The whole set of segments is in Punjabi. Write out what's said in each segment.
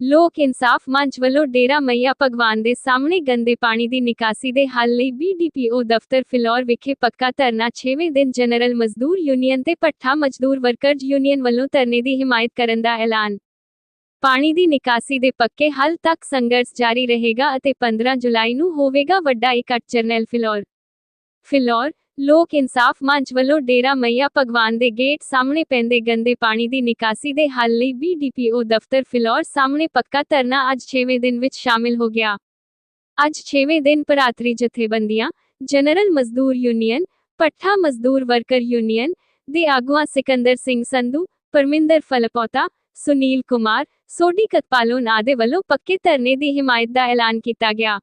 ਲੋਕ ਇਨਸਾਫ ਮੰਚ ਵੱਲੋਂ ਡੇਰਾ ਮਈਆ ਭਗਵਾਨ ਦੇ ਸਾਹਮਣੇ ਗੰਦੇ ਪਾਣੀ ਦੀ ਨਿਕਾਸੀ ਦੇ ਹੱਲ ਲਈ ਬੀਡੀਪੀਓ ਦਫ਼ਤਰ ਫਿਲੌਰ ਵਿਖੇ ਪੱਕਾ ਧਰਨਾ 6ਵੇਂ ਦਿਨ ਜਨਰਲ ਮਜ਼ਦੂਰ ਯੂਨੀਅਨ ਤੇ ਪੱਠਾ ਮਜ਼ਦੂਰ ਵਰਕਰਜ਼ ਯੂਨੀਅਨ ਵੱਲੋਂ ਧਰਨੇ ਦੀ ਹਮਾਇਤ ਕਰਨ ਦਾ ਐਲਾਨ। ਪਾਣੀ ਦੀ ਨਿਕਾਸੀ ਦੇ ਪੱਕੇ ਹੱਲ ਤੱਕ ਸੰਘਰਸ਼ ਜਾਰੀ ਰਹੇਗਾ ਅਤੇ 15 ਜੁਲਾਈ ਨੂੰ ਹੋਵੇਗਾ ਵੱਡਾ ਇਕੱਠ ਜਰਨੈਲ ਫਿਲੌਰ। ਫਿਲੌਰ ਲੋਕ ਇਨਸਾਫ ਮੰਚ ਵੱਲੋਂ ਡੇਰਾ ਮਈਆ ਭਗਵਾਨ ਦੇ ਗੇਟ ਸਾਹਮਣੇ ਪੈਂਦੇ ਗੰਦੇ ਪਾਣੀ ਦੀ ਨਿਕਾਸੀ ਦੇ ਹੱਲ ਲਈ ਬੀਡੀਪੀਓ ਦਫ਼ਤਰ ਫਿਲੌਰ ਸਾਹਮਣੇ ਪੱਕਾ ਧਰਨਾ ਅੱਜ 6ਵੇਂ ਦਿਨ ਵਿੱਚ ਸ਼ਾਮਿਲ ਹੋ ਗਿਆ। ਅੱਜ 6ਵੇਂ ਦਿਨ ਭਰਾਤਰੀ ਜਥੇਬੰਦੀਆਂ, ਜਨਰਲ ਮਜ਼ਦੂਰ ਯੂਨੀਅਨ ਪੱਠਾ ਮਜ਼ਦੂਰ ਵਰਕਰ ਯੂਨੀਅਨ ਦੇ ਆਗੂਆਂ ਸਿਕੰਦਰ ਸਿੰਘ ਸੰਧੂ, ਪਰਮਿੰਦਰ ਫਲਪੋਤਾ, ਸੁਨੀਲ ਕੁਮਾਰ, ਸੋਢੀ ਕਤਪਾਲੋਨ ਆਦਿ ਵੱਲੋਂ ਪੱਕੇ ਧਰਨੇ ਦੀ ਹਮਾਇਤ ਦਾ ਐਲਾਨ ਕੀਤਾ ਗਿਆ।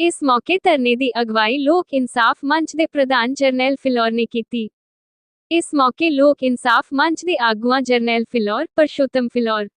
ਇਸ ਮੌਕੇ ਧਰਨੇ ਦੀ ਅਗਵਾਈ ਲੋਕ ਇਨਸਾਫ ਮੰਚ ਦੇ ਪ੍ਰਧਾਨ ਜਰਨੈਲ ਫਿਲੌਰ ਨੇ ਕੀਤੀ। ਇਸ ਮੌਕੇ ਲੋਕ ਇਨਸਾਫ ਮੰਚ ਦੇ ਆਗੂਆਂ Jarnail Phillaur, Parshotam Phillaur,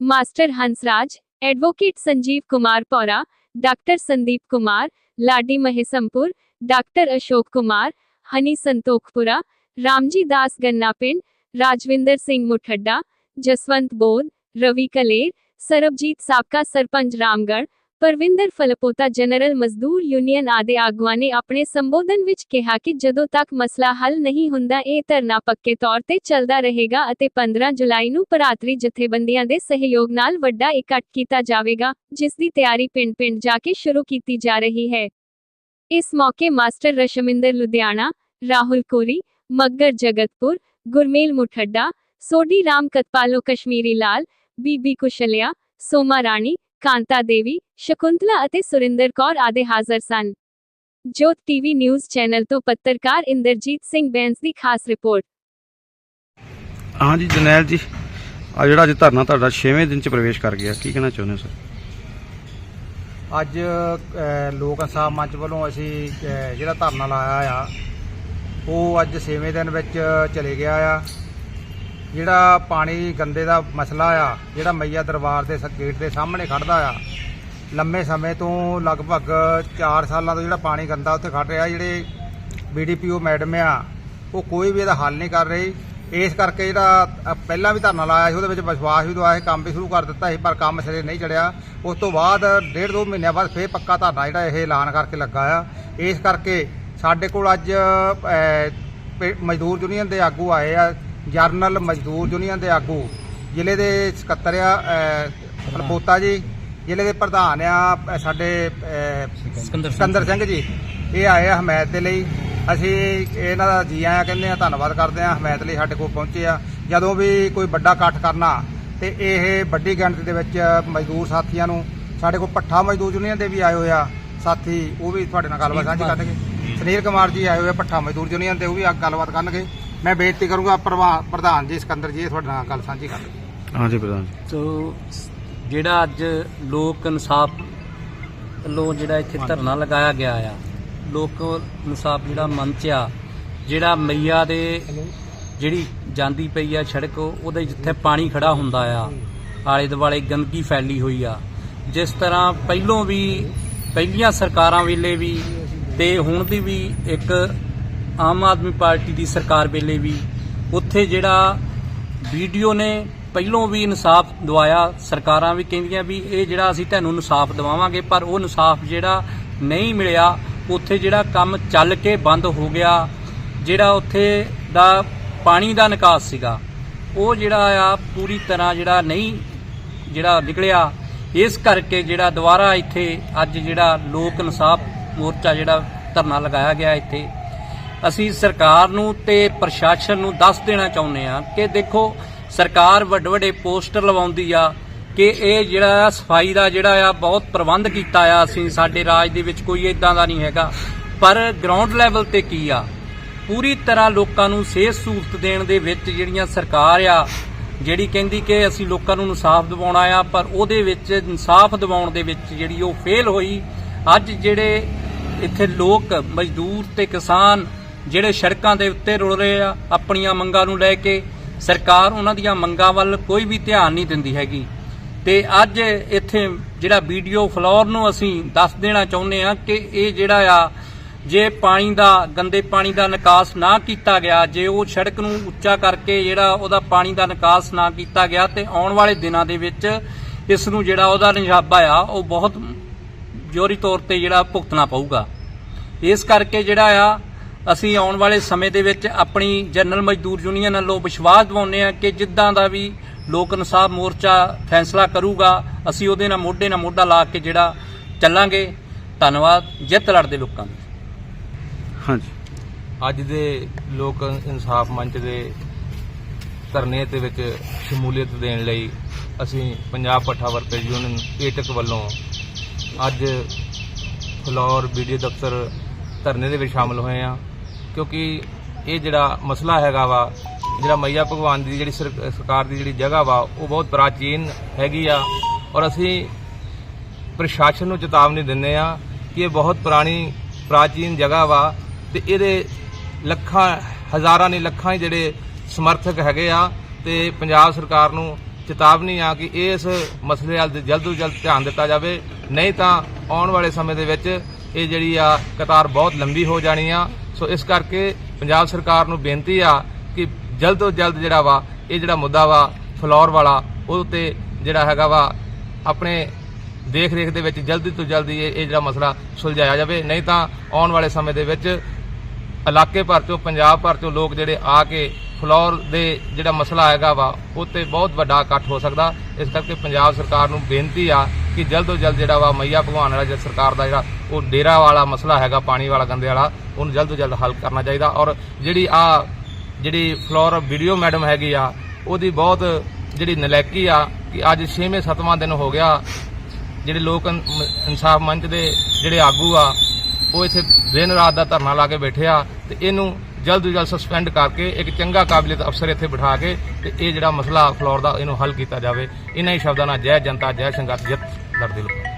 master Hansraj, advocate Sanjeev Kumar Paura, doctor Sandeep Kumar, Ladi Mehsampur doctor Ashok Kumar, Honey Santokhpura, Ramji Das Ganna ਪਿੰਡ ਰਾਜਵਿੰਦਰ ਸਿੰਘ ਮੁਠੱਡਾ, ਜਸਵੰਤ ਬੋਧ ਰਵੀ ਕਲੇਰ, ਸਰਬਜੀਤ ਸਾਬਕਾ ਸਰਪੰਚ ਰਾਮਗੜ੍ਹ ਪਰਵਿੰਦਰ ਫਲਪੋਤਾ ਜਨਰਲ ਮਜ਼ਦੂਰ ਯੂਨੀਅਨ ਆਦਿ ਆਗੂਆਂ ਨੇ ਆਪਣੇ ਸੰਬੋਧਨ ਵਿੱਚ ਕਿਹਾ ਕਿ ਜਦੋਂ ਤੱਕ ਮਸਲਾ ਹੱਲ ਨਹੀਂ ਹੁੰਦਾ, ਇਹ ਧਰਨਾ ਪੱਕੇ ਤੌਰ ਤੇ ਚੱਲਦਾ ਰਹੇਗਾ ਅਤੇ 15 ਜੁਲਾਈ ਨੂੰ ਭਰਾਤਰੀ ਜਥੇਬੰਦੀਆਂ ਦੇ ਸਹਿਯੋਗ ਨਾਲ ਵੱਡਾ ਇਕੱਠ ਕੀਤਾ ਜਾਵੇਗਾ, ਜਿਸ ਦੀ ਤਿਆਰੀ ਪਿੰਡ-ਪਿੰਡ ਜਾ ਕੇ ਸ਼ੁਰੂ ਕੀਤੀ ਜਾ ਰਹੀ ਹੈ। ਇਸ ਮੌਕੇ ਮਾਸਟਰ ਰਸ਼ਮਿੰਦਰ ਲੁਧਿਆਣਾ, ਰਾਹੁਲ ਕੋਰੀ ਮੱਗਰ ਜਗਤਪੁਰ, ਗੁਰਮੇਲ ਮੁਠੱਡਾ, ਸੋਢੀ ਰਾਮ ਕਤਪਾਲੋ ਕਸ਼ਮੀਰੀ ਲਾਲ ਬੀਬੀ ਕੁਸ਼ਲਿਆ, ਸੋਮਾ ਰਾਣੀ ਕਾਂਤਾ ਦੇਵੀ ਸ਼ਕੁੰਤਲਾ ਅਤੇ ਸੁਰਿੰਦਰ ਕੌਰ ਆਦਿ ਹਾਜ਼ਰ ਸਨ। ਜੋਤ ਟੀਵੀ ਨਿਊਜ਼ ਚੈਨਲ ਤੋਂ ਪੱਤਰਕਾਰ ਇੰਦਰਜੀਤ ਸਿੰਘ ਬੈਂਸ ਦੀ ਖਾਸ ਰਿਪੋਰਟ। ਹਾਂਜੀ ਜਰਨੈਲ ਜੀ ਆ ਜਿਹੜਾ ਅੱਜ ਧਰਨਾ ਤੁਹਾਡਾ 6ਵੇਂ ਦਿਨ ਚ ਪ੍ਰਵੇਸ਼ ਕਰ ਗਿਆ ਕੀ ਕਹਿਣਾ ਚਾਹੁੰਦੇ ਹੋ ਸਰ? ਅੱਜ ਅ, ਲੋਕ ਇਨਸਾਫ ਮੰਚ ਵੱਲੋਂ ਅਸੀਂ ਅ, ਜਿਹੜਾ ਧਰਨਾ ਲਾਇਆ ਆ ਉਹ ਅੱਜ 6ਵੇਂ ਦਿਨ ਵਿੱਚ ਚਲੇ ਗਿਆ ਆ। ਜਿਹੜਾ ਪਾਣੀ ਗੰਦੇ ਦਾ ਮਸਲਾ ਆ ਜਿਹੜਾ ਮਈਆ ਦਰਬਾਰ ਦੇ ਸ- ਗੇਟ ਦੇ ਸਾਹਮਣੇ ਖੜਦਾ ਆ ਲੰਮੇ ਸਮੇਂ ਤੋਂ ਲਗਭਗ 4 ਸਾਲਾਂ ਤੋਂ ਜਿਹੜਾ ਪਾਣੀ ਗੰਦਾ ਉੱਥੇ ਖੜ ਰਿਹਾ ਜਿਹੜੇ ਬੀਡੀਪੀਓ ਮੈਡਮ ਆ ਉਹ ਕੋਈ ਵੀ ਇਹਦਾ ਹੱਲ ਨਹੀਂ ਕਰ ਰਹੀ। ਇਸ ਕਰਕੇ ਜਿਹੜਾ ਪਹਿਲਾਂ ਵੀ ਧਰਨਾ ਲਾਇਆ ਸੀ ਉਹਦੇ ਵਿੱਚ ਵਿਸ਼ਵਾਸ ਵੀ ਦਵਾਇਆ ਸੀ ਕੰਮ ਵੀ ਸ਼ੁਰੂ ਕਰ ਦਿੱਤਾ ਸੀ ਪਰ ਕੰਮ ਸਿਰੇ ਨਹੀਂ ਚੜਿਆ। ਉਸ ਤੋਂ ਬਾਅਦ ਡੇਢ ਦੋ ਮਹੀਨਿਆਂ ਬਾਅਦ ਫੇਰ ਪੱਕਾ ਧਰਨਾ ਜਿਹੜਾ ਇਹ ਐਲਾਨ ਕਰਕੇ ਲੱਗਾ ਆ। ਇਸ ਕਰਕੇ ਸਾਡੇ ਕੋਲ ਅੱਜ ਅ, ਮਜ਼ਦੂਰ ਯੂਨੀਅਨ ਦੇ ਆਗੂ ਆਏ ਆ ਜਰਨਲ ਮਜ਼ਦੂਰ ਯੂਨੀਅਨ ਦੇ ਆਗੂ ਜ਼ਿਲ੍ਹੇ ਦੇ ਸਕੱਤਰ ਆ ਫਲਪੋਤਾ ਜੀ ਜ਼ਿਲ੍ਹੇ ਦੇ ਪ੍ਰਧਾਨ ਆ ਸਾਡੇ ਸਿਕੰਦਰ ਸਿੰਘ ਜੀ। ਇਹ ਆਏ ਆ ਹਮਾਇਤ ਦੇ ਲਈ। ਅਸੀਂ ਇਹਨਾਂ ਦਾ ਜੀ ਆਇਆਂ ਕਹਿੰਦੇ ਆ ਧੰਨਵਾਦ ਕਰਦੇ ਆ ਹਮਾਇਤ ਲਈ ਸਾਡੇ ਕੋਲ ਪਹੁੰਚੇ ਆ। ਜਦੋਂ ਵੀ ਕੋਈ ਵੱਡਾ ਇਕੱਠ ਕਰਨਾ ਤੇ ਇਹ ਵੱਡੀ ਗਿਣਤੀ ਦੇ ਵਿੱਚ ਮਜ਼ਦੂਰ ਸਾਥੀਆਂ ਨੂੰ ਸਾਡੇ ਕੋਲ ਪੱਠਾ ਮਜ਼ਦੂਰ ਯੂਨੀਅਨ ਦੇ ਵੀ ਆਏ ਹੋਏ ਆ। ਸਾਥੀ ਉਹ ਵੀ ਤੁਹਾਡੇ ਨਾਲ ਗੱਲਬਾਤ ਸਾਂਝੀ ਕਰਨਗੇ। ਸੁਨੀਲ ਕੁਮਾਰ ਜੀ ਆਏ ਹੋਏ ਪੱਠਾ ਮਜ਼ਦੂਰ ਯੂਨੀਅਨ ਦੇ ਉਹ ਵੀ ਗੱਲਬਾਤ ਕਰਨਗੇ। ਮੈਂ ਬੇਨਤੀ ਕਰੂੰਗਾ ਪ੍ਰਵਾ- ਪ੍ਰਧਾਨ ਜੀ ਸਿਕੰਦਰ ਜੀ ਇਹ ਤੁਹਾਡੇ ਨਾਲ ਗੱਲ ਸਾਂਝੀ ਕਰਨਗੇ ਹਾਂਜੀ ਪ੍ਰਧਾਨ ਜੀ। ਸੋ ਜਿਹੜਾ ਅੱਜ ਲੋਕ ਇਨਸਾਫ ਵੱਲੋਂ ਜਿਹੜਾ ਇੱਥੇ ਧਰਨਾ ਲਗਾਇਆ ਗਿਆ ਆ ਲੋਕ ਇਨਸਾਫ ਜਿਹੜਾ ਮੰਚ ਆ ਜਿਹੜਾ ਮਈਆ ਦੇ ਜਿਹੜੀ ਜਾਂਦੀ ਪਈ ਆ ਸੜਕ ਉਹਦੇ ਜਿੱਥੇ ਪਾਣੀ ਖੜਾ ਹੁੰਦਾ ਆ ਆਲੇ ਦੁਆਲੇ ਗੰਦਗੀ ਫੈਲੀ ਹੋਈ ਆ। ਜਿਸ ਤਰ੍ਹਾਂ ਪਹਿਲੋਂ ਵੀ ਪਹਿਲੀਆਂ ਸਰਕਾਰਾਂ ਵੇਲੇ ਵੀ ਤੇ ਹੁਣ ਦੀ ਵੀ ਇੱਕ ਆਮ ਆਦਮੀ ਪਾਰਟੀ ਦੀ ਸਰਕਾਰ ਵੇਲੇ ਵੀ ਉੱਥੇ ਜਿਹੜਾ ਵੀਡੀਓ ਨੇ ਪਹਿਲੋਂ ਵੀ ਇਨਸਾਫ ਦਵਾਇਆ, ਸਰਕਾਰਾਂ ਵੀ ਕਹਿੰਦੀਆਂ ਵੀ ਇਹ ਜਿਹੜਾ ਅਸੀਂ ਤੁਹਾਨੂੰ ਇਨਸਾਫ ਦਿਵਾਵਾਂਗੇ, ਪਰ ਉਹ ਇਨਸਾਫ ਜਿਹੜਾ ਨਹੀਂ ਮਿਲਿਆ, ਉੱਥੇ ਜਿਹੜਾ ਕੰਮ ਚੱਲ ਕੇ ਬੰਦ ਹੋ ਗਿਆ, ਜਿਹੜਾ ਉੱਥੇ ਦਾ ਪਾਣੀ ਦਾ ਨਿਕਾਸ ਸੀਗਾ, ਉਹ ਜਿਹੜਾ ਆ ਪੂਰੀ ਤਰ੍ਹਾਂ ਜਿਹੜਾ ਨਹੀਂ ਜਿਹੜਾ ਨਿਕਲਿਆ, ਇਸ ਕਰਕੇ ਜਿਹੜਾ ਦੁਬਾਰਾ ਇੱਥੇ ਅੱਜ ਜਿਹੜਾ ਲੋਕ ਇਨਸਾਫ ਮੋਰਚਾ ਜਿਹੜਾ ਧਰਨਾ ਲਗਾਇਆ ਗਿਆ ਇੱਥੇ ਅਸੀਂ ਸਰਕਾਰ ਨੂੰ ਤੇ ਪ੍ਰਸ਼ਾਸਨ ਨੂੰ ਦੱਸ ਦੇਣਾ ਚਾਹੁੰਦੇ ਆ ਕਿ ਦੇਖੋ, ਸਰਕਾਰ ਵੱਡੇ ਵੱਡੇ ਪੋਸਟਰ ਲਵਾਉਂਦੀ ਆ ਕਿ ਇਹ ਜਿਹੜਾ ਸਫ਼ਾਈ ਦਾ ਜਿਹੜਾ ਆ ਬਹੁਤ ਪ੍ਰਬੰਧ ਕੀਤਾ ਆ ਅਸੀਂ, ਸਾਡੇ ਰਾਜ ਦੇ ਵਿੱਚ ਕੋਈ ਇਦਾਂ ਦਾ ਨਹੀਂ ਹੈਗਾ। ਪਰ ਗਰਾਊਂਡ ਲੈਵਲ ਤੇ ਕੀ ਆ? ਪੂਰੀ ਤਰ੍ਹਾਂ ਲੋਕਾਂ ਨੂੰ ਸਿਹਤ ਸਹੂਲਤ ਦੇਣ ਦੇ ਵਿੱਚ ਜਿਹੜੀਆਂ ਸਰਕਾਰ ਆ, ਜਿਹੜੀ ਕਹਿੰਦੀ ਕਿ ਅਸੀਂ ਲੋਕਾਂ ਨੂੰ ਇਨਸਾਫ ਦਿਵਾਉਣਾ ਆ, ਪਰ ਉਹਦੇ ਵਿੱਚ, ਇਨਸਾਫ ਦਿਵਾਉਣ ਦੇ ਵਿੱਚ ਜਿਹੜੀ ਉਹ ਫੇਲ ਹੋਈ। ਅੱਜ ਜਿਹੜੇ ਇੱਥੇ ਲੋਕ, ਮਜ਼ਦੂਰ ਤੇ ਕਿਸਾਨ ਜਿਹੜੇ ਸੜਕਾਂ ਦੇ ਉੱਤੇ ਰੁਲ ਰਹੇ ਆ, ਆਪਣੀਆਂ ਮੰਗਾਂ ਨੂੰ ਲੈ ਕੇ ਸਰਕਾਰ ਉਹਨਾਂ ਦੀਆਂ ਮੰਗਾਂ ਵੱਲ ਕੋਈ ਵੀ ਧਿਆਨ ਨਹੀਂ ਦਿੰਦੀ ਹੈਗੀ। ਤੇ ਅੱਜ ਇੱਥੇ ਜਿਹੜਾ ਵੀਡੀਓ ਫਲੋਰ ਨੂੰ ਅਸੀਂ ਦੱਸ ਦੇਣਾ ਚਾਹੁੰਦੇ ਆ ਕਿ ਇਹ ਜਿਹੜਾ ਆ, ਜੇ ਪਾਣੀ ਦਾ, ਗੰਦੇ ਪਾਣੀ ਦਾ ਨਿਕਾਸ ਨਾ ਕੀਤਾ ਗਿਆ, ਜੇ ਉਹ ਸੜਕ ਨੂੰ ਉੱਚਾ ਕਰਕੇ ਜਿਹੜਾ ਉਹਦਾ ਪਾਣੀ ਦਾ ਨਿਕਾਸ ਨਾ ਕੀਤਾ ਗਿਆ, ਤੇ ਆਉਣ ਵਾਲੇ ਦਿਨਾਂ ਦੇ ਵਿੱਚ ਇਸ ਨੂੰ ਜਿਹੜਾ ਉਹਦਾ ਨਿਸ਼ਾਬਾ ਆ, ਉਹ ਬਹੁਤ ਜੋਰੀ ਤੌਰ ਤੇ ਜਿਹੜਾ ਭੁਗਤਣਾ ਪਊਗਾ। ਇਸ ਕਰਕੇ ਜਿਹੜਾ ਆ ਅਸੀਂ ਆਉਣ ਵਾਲੇ ਸਮੇਂ ਦੇ ਵਿੱਚ ਆਪਣੀ ਜਨਰਲ ਮਜ਼ਦੂਰ ਯੂਨੀਅਨ ਵੱਲੋਂ ਵਿਸ਼ਵਾਸ ਦਿਵਾਉਂਦੇ ਆ ਕਿ ਜਿੱਦਾਂ ਦਾ ਵੀ ਲੋਕ ਇਨਸਾਫ ਮੋਰਚਾ ਫੈਸਲਾ ਕਰੂਗਾ ਅਸੀਂ ਉਹਦੇ ਨਾਲ ਮੋਢੇ ਨਾਲ ਮੋਢਾ ਲਾ ਕੇ ਜਿਹੜਾ ਚੱਲਾਂਗੇ। ਧੰਨਵਾਦ ਜਿੱਤ ਲੜਦੇ ਲੋਕਾਂ ਦੀ। ਹਾਂਜੀ। ਅੱਜ ਦੇ ਲੋਕ ਇਨਸਾਫ ਮੰਚ ਦੇ ਧਰਨੇ ਦੇ ਵਿੱਚ ਸ਼ਮੂਲੀਅਤ ਦੇਣ ਲਈ ਅਸੀਂ ਪੰਜਾਬ ਪੱਠਾ ਵਰਕਰ ਯੂਨੀਅਨ ਏਟਕ ਵੱਲੋਂ ਅੱਜ ਫਲੋਰ ਵੀਡੀਓ ਦਫ਼ਤਰ ਧਰਨੇ ਦੇ ਵਿੱਚ ਸ਼ਾਮਲ ਹੋਏ ਆ ਕਿਉਂਕਿ ਇਹ ਜਿਹੜਾ ਮਸਲਾ ਹੈਗਾ ਵਾ, ਜਿਹੜਾ ਮਈਆ ਭਗਵਾਨ ਦੀ ਜਿਹੜੀ ਸਰ- ਸਰਕਾਰ ਦੀ ਜਿਹੜੀ ਜਗ੍ਹਾ ਵਾ, ਉਹ ਬਹੁਤ ਪ੍ਰਾਚੀਨ ਹੈਗੀ ਆ ਔਰ ਅਸੀਂ ਪ੍ਰਸ਼ਾਸਨ ਨੂੰ ਚੇਤਾਵਨੀ ਦਿੰਦੇ ਆ ਕਿ ਇਹ ਬਹੁਤ ਪੁਰਾਣੀ, ਪ੍ਰਾਚੀਨ ਜਗ੍ਹਾ ਵਾ ਤੇ ਇਹਦੇ ਲੱਖਾਂ, ਹਜ਼ਾਰਾਂ ਨਹੀਂ, ਲੱਖਾਂ ਹੀ ਜਿਹੜੇ ਸਮਰਥਕ ਹੈਗੇ ਆ ਤੇ ਪੰਜਾਬ ਸਰਕਾਰ ਨੂੰ ਚੇਤਾਵਨੀ ਆ ਕਿ ਇਸ ਮਸਲੇ ਵੱਲ ਜਲਦ ਤੋਂ ਜਲਦ ਧਿਆਨ ਦਿੱਤਾ ਜਾਵੇ। ਨਹੀਂ ਤਾਂ ਆਉਣ ਵਾਲੇ ਸਮੇਂ ਦੇ ਵਿੱਚ ਇਹ ਜਿਹੜੀ ਆ ਕਤਾਰ ਬਹੁਤ ਲੰਬੀ ਹੋ ਜਾਣੀ ਆ ਸੋ ਇਸ ਕਰਕੇ ਪੰਜਾਬ ਸਰਕਾਰ ਨੂੰ ਬੇਨਤੀ ਆ ਕਿ ਜਲਦ ਤੋਂ ਜਲਦ ਜਿਹੜਾ ਵਾ, ਇਹ ਜਿਹੜਾ ਮੁੱਦਾ ਵਾ, ਫਲੋਰ ਵਾਲਾ ਉਹ ਤੇ ਜਿਹੜਾ ਹੈਗਾ ਵਾ, ਆਪਣੇ ਦੇਖ ਰੇਖ ਦੇ ਵਿੱਚ ਜਲਦੀ ਤੋਂ ਜਲਦੀ ਇਹ ਇਹ ਜਿਹੜਾ ਮਸਲਾ ਸੁਲਝਾਇਆ ਜਾਵੇ। ਨਹੀਂ ਤਾਂ ਆਉਣ ਵਾਲੇ ਸਮੇਂ ਦੇ ਵਿੱਚ ਇਲਾਕੇ ਭਰ ਚੋਂ, ਪੰਜਾਬ ਭਰ ਚੋਂ ਲੋਕ ਜਿਹੜੇ ਆ ਕੇ ਫਲੋਰ ਦੇ ਜਿਹੜਾ ਮਸਲਾ ਆਏਗਾ ਵਾ, ਉਹ ਤੇ ਬਹੁਤ ਵੱਡਾ ਇਕੱਠ ਹੋ ਸਕਦਾ। ਇਸ ਕਰਕੇ ਪੰਜਾਬ ਸਰਕਾਰ ਨੂੰ ਬੇਨਤੀ ਆ ਕਿ ਜਲਦ ਤੋਂ ਜਲਦ ਜਿਹੜਾ ਵਾ ਮਈਆ ਭਗਵਾਨ ਵਾਲਾ ਜਿਹੜਾ ਸਰਕਾਰ ਦਾ ਜਿਹੜਾ ਉਹ ਡੇਰਾ ਵਾਲਾ ਮਸਲਾ ਹੈਗਾ, ਪਾਣੀ ਵਾਲਾ, ਗੰਦੇ ਵਾਲਾ, ਉਹਨੂੰ ਜਲਦ ਤੋਂ ਜਲਦ ਹੱਲ ਕਰਨਾ ਚਾਹੀਦਾ। ਔਰ ਜਿਹੜੀ ਆ, ਜਿਹੜੀ ਫਲੋਰ ਵੀਡੀਓ ਮੈਡਮ ਹੈਗੀ ਆ, ਉਹਦੀ ਬਹੁਤ ਜਿਹੜੀ ਨਲੈਕੀ ਆ ਕਿ ਅੱਜ 6ਵੇਂ 7ਵਾਂ ਦਿਨ ਹੋ ਗਿਆ। ਜਿਹੜੇ ਲੋਕ ਇਨਸਾਫ ਮੰਚ ਦੇ ਜਿਹੜੇ ਆਗੂ ਆ ਉਹ ਇੱਥੇ ਦਿਨ ਰਾਤ ਦਾ ਧਰਨਾ ਲਾ ਕੇ ਬੈਠੇ ਆ ਤੇ ਇਹਨੂੰ ਜਲਦ ਤੋਂ ਜਲਦ ਸਸਪੈਂਡ ਕਰਕੇ ਇੱਕ ਚੰਗਾ ਕਾਬਲੀਅਤ ਅਫਸਰ ਇੱਥੇ ਬਿਠਾ ਕੇ ਤੇ ਇਹ ਜਿਹੜਾ ਮਸਲਾ ਫਲੋਰ ਦਾ ਇਹਨੂੰ ਹੱਲ ਕੀਤਾ ਜਾਵੇ। ਇਹਨਾਂ ਹੀ ਸ਼ਬਦਾਂ ਨਾਲ ਜੈ ਜਨਤਾ, ਜੈ ਸੰਘਰਸ਼, ਜਿੱਤ ਲੜਦੇ ਲੋਕ।